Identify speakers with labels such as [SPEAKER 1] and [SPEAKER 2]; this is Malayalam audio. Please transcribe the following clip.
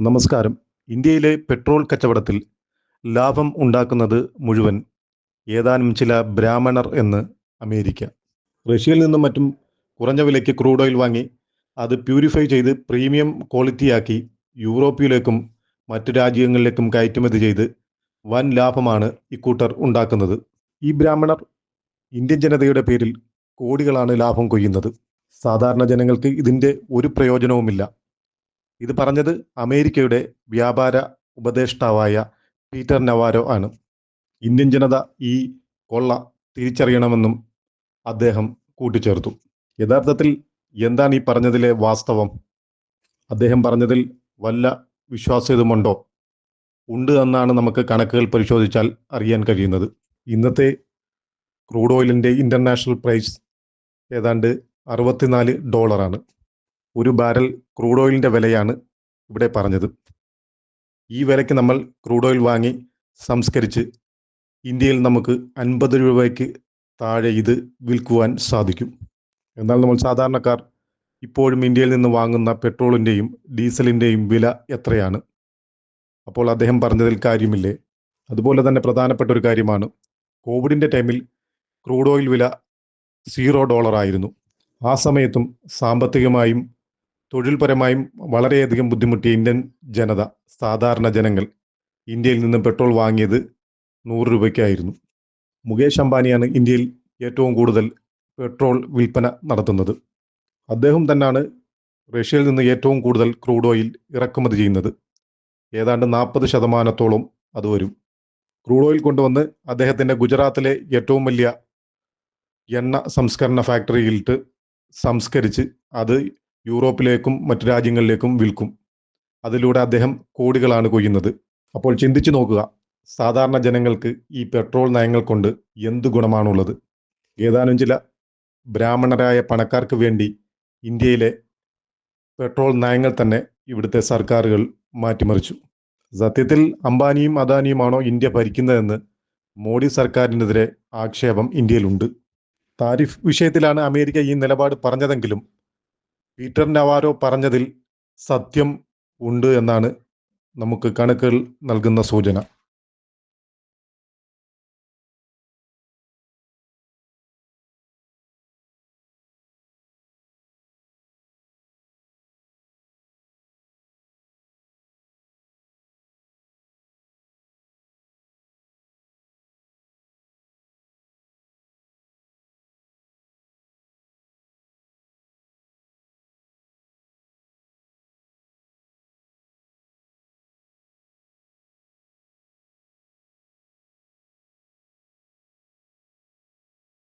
[SPEAKER 1] നമസ്കാരം. ഇന്ത്യയിലെ പെട്രോൾ കച്ചവടത്തിൽ ലാഭം ഉണ്ടാക്കുന്നത് മുഴുവൻ ഏതാനും ചില ബ്രാഹ്മണർ എന്ന് അമേരിക്ക. റഷ്യയിൽ നിന്നും മറ്റും കുറഞ്ഞ വിലയ്ക്ക് ക്രൂഡ് ഓയിൽ വാങ്ങി അത് പ്യൂരിഫൈ ചെയ്ത് പ്രീമിയം ക്വാളിറ്റിയാക്കി യൂറോപ്പിലേക്കും മറ്റു രാജ്യങ്ങളിലേക്കും കയറ്റുമതി ചെയ്ത് വൻ ലാഭമാണ് ഇക്കൂട്ടർ ഉണ്ടാക്കുന്നത്. ഈ ബ്രാഹ്മണർ ഇന്ത്യൻ ജനതയുടെ പേരിൽ കോടികളാണ് ലാഭം കൊയ്യുന്നത്. സാധാരണ ജനങ്ങൾക്ക് ഇതിന്റെ ഒരു പ്രയോജനവുമില്ല. ഇത് പറഞ്ഞത് അമേരിക്കയുടെ വ്യാപാര ഉപദേഷ്ടാവായ പീറ്റർ നവാരോ ആണ്. ഇന്ത്യൻ ജനത ഈ കൊള്ള തിരിച്ചറിയണമെന്നും അദ്ദേഹം കൂട്ടിച്ചേർത്തു. യഥാർത്ഥത്തിൽ എന്താണ് ഈ പറഞ്ഞതിലെ വാസ്തവം? അദ്ദേഹം പറഞ്ഞതിൽ വല്ല വിശ്വാസ്യതമുണ്ടോ ഉണ്ട് എന്നാണ് നമുക്ക് കണക്കുകൾ പരിശോധിച്ചാൽ അറിയാൻ കഴിയുന്നത്. ഇന്നത്തെ ക്രൂഡ് ഓയിലിന്റെ ഇന്റർനാഷണൽ പ്രൈസ് ഏതാണ്ട് അറുപത്തിനാല് ഡോളറാണ്. ഒരു ബാരൽ ക്രൂഡ് ഓയിലിന്റെ വിലയാണ് ഇവിടെ പറഞ്ഞത്. ഈ വിലയ്ക്ക് നമ്മൾ ക്രൂഡ് ഓയിൽ വാങ്ങി സംസ്കരിച്ച് ഇന്ത്യയിൽ നമുക്ക് അൻപത് രൂപയ്ക്ക് താഴെ ഇത് വിൽക്കുവാൻ സാധിക്കും. എന്നാൽ നമ്മൾ സാധാരണക്കാർ ഇപ്പോഴും ഇന്ത്യയിൽ നിന്ന് വാങ്ങുന്ന പെട്രോളിന്റെയും ഡീസലിന്റെയും വില എത്രയാണ്? അപ്പോൾ അദ്ദേഹം പറഞ്ഞതിൽ കാര്യമില്ലേ? അതുപോലെ തന്നെ പ്രധാനപ്പെട്ട ഒരു കാര്യമാണ്. കോവിഡിന്റെ ടൈമിൽ ക്രൂഡ് ഓയിൽ വില സീറോ ഡോളർ ആയിരുന്നു ആ സമയത്തും സാമ്പത്തികമായും തൊഴിൽപരമായും വളരെയധികം ബുദ്ധിമുട്ടിയ ഇന്ത്യൻ ജനത സാധാരണ ജനങ്ങൾ ഇന്ത്യയിൽ നിന്ന് പെട്രോൾ വാങ്ങിയത് നൂറ് രൂപയ്ക്കായിരുന്നു. മുകേഷ് അംബാനിയാണ് ഇന്ത്യയിൽ ഏറ്റവും കൂടുതൽ പെട്രോൾ വിൽപ്പന നടത്തുന്നത്. അദ്ദേഹം തന്നെയാണ് റഷ്യയിൽ നിന്ന് ഏറ്റവും കൂടുതൽ ക്രൂഡ് ഓയിൽ ഇറക്കുമതി ചെയ്യുന്നത്. ഏതാണ്ട് നാൽപ്പത് ശതമാനത്തോളം അത് വരും. ക്രൂഡ് ഓയിൽ കൊണ്ടുവന്ന് അദ്ദേഹത്തിന്റെ ഗുജറാത്തിലെ ഏറ്റവും വലിയ എണ്ണ സംസ്കരണ ഫാക്ടറിയിലിട്ട് സംസ്കരിച്ച് അത് യൂറോപ്പിലേക്കും മറ്റു രാജ്യങ്ങളിലേക്കും വിൽക്കും. അതിലൂടെ അദ്ദേഹം കോടികളാണ് കൊയ്യുന്നത്. അപ്പോൾ ചിന്തിച്ചു നോക്കുക സാധാരണ ജനങ്ങൾക്ക് ഈ പെട്രോൾ നയങ്ങൾ കൊണ്ട് എന്ത് ഗുണമാണുള്ളത്? ഏതാനും ചില ബ്രാഹ്മണരായ പണക്കാർക്ക് വേണ്ടി ഇന്ത്യയിലെ പെട്രോൾ നയങ്ങൾ തന്നെ ഇവിടുത്തെ സർക്കാരുകൾ മാറ്റിമറിച്ചു. സത്യത്തിൽ അംബാനിയും അദാനിയുമാണോ ഇന്ത്യ ഭരിക്കുന്നതെന്ന് മോഡി സർക്കാരിനെതിരെ ആക്ഷേപം ഇന്ത്യയിലുണ്ട്. താരിഫ് വിഷയത്തിലാണ് അമേരിക്ക ഈ നിലപാട് പറഞ്ഞതെങ്കിലും പീറ്റർ നവാരോ പറഞ്ഞതിൽ സത്യം ഉണ്ട് എന്നാണ് നമുക്ക് കണക്കുകൾ നൽകുന്ന സൂചന.